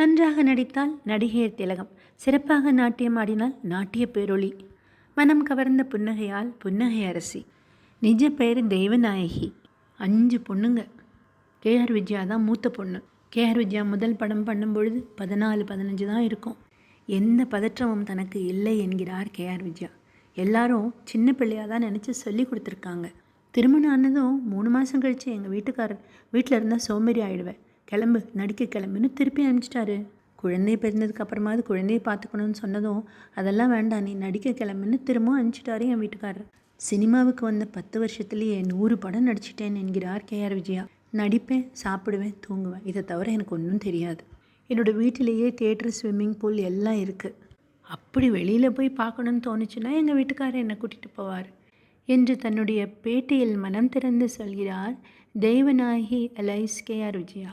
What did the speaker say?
நன்றாக நடித்தால் நடிகையர் திலகம். சிறப்பாக நாட்டியம் ஆடினால் நாட்டிய பேரொளி. மனம் கவர்ந்த புன்னகையால் புன்னகை அரசி. நிஜ பெயர் தெய்வநாயகி. அஞ்சு பொண்ணுங்க. கேஆர் விஜயா தான் மூத்த பொண்ணு. கேஆர் விஜயா முதல் படம் பண்ணும்பொழுது பதினாலு பதினஞ்சு தான் இருக்கும். எந்த பதற்றமும் தனக்கு இல்லை என்கிறார் கேஆர் விஜயா. எல்லாரும் சின்ன பிள்ளையாக தான் நினச்சி சொல்லி கொடுத்துருக்காங்க. திருமணம் ஆனதும் மூணு மாதம் கழித்து எங்கள் வீட்டுக்காரர் வீட்டில் இருந்தால் சோம்பேறி ஆகிடுவேன் கிளம்பு நடிக்க கிளம்புன்னு திருப்பி அனுப்பிச்சிட்டாரு. குழந்தை பிறந்ததுக்கு அப்புறமாவது குழந்தையை பார்த்துக்கணும்னு சொன்னதும் அதெல்லாம் வேண்டாம் நீ நடிக்க கிளம்புன்னு திரும்பவும் அனுப்பிச்சிட்டாரு என் வீட்டுக்காரர். சினிமாவுக்கு வந்த பத்து வருஷத்துலேயே நூறு படம் நடிச்சிட்டேன் என்கிறார் கேஆர் விஜயா. நடிப்பேன் சாப்பிடுவேன் தூங்குவேன். இதை தவிர எனக்கு ஒன்றும் தெரியாது. என்னோடய வீட்டிலேயே தேட்டர் ஸ்விம்மிங் பூல் எல்லாம் இருக்குது அப்படி வெளியில் போய் பார்க்கணுன்னு தோணுச்சுன்னா எங்கள் வீட்டுக்காரர் என்னை கூட்டிகிட்டு போவார் என்று தன்னுடைய பேட்டியில் மனம் திறந்து சொல்கிறார் தெய்வநாயகி அலைஸ் கேஆர் விஜயா.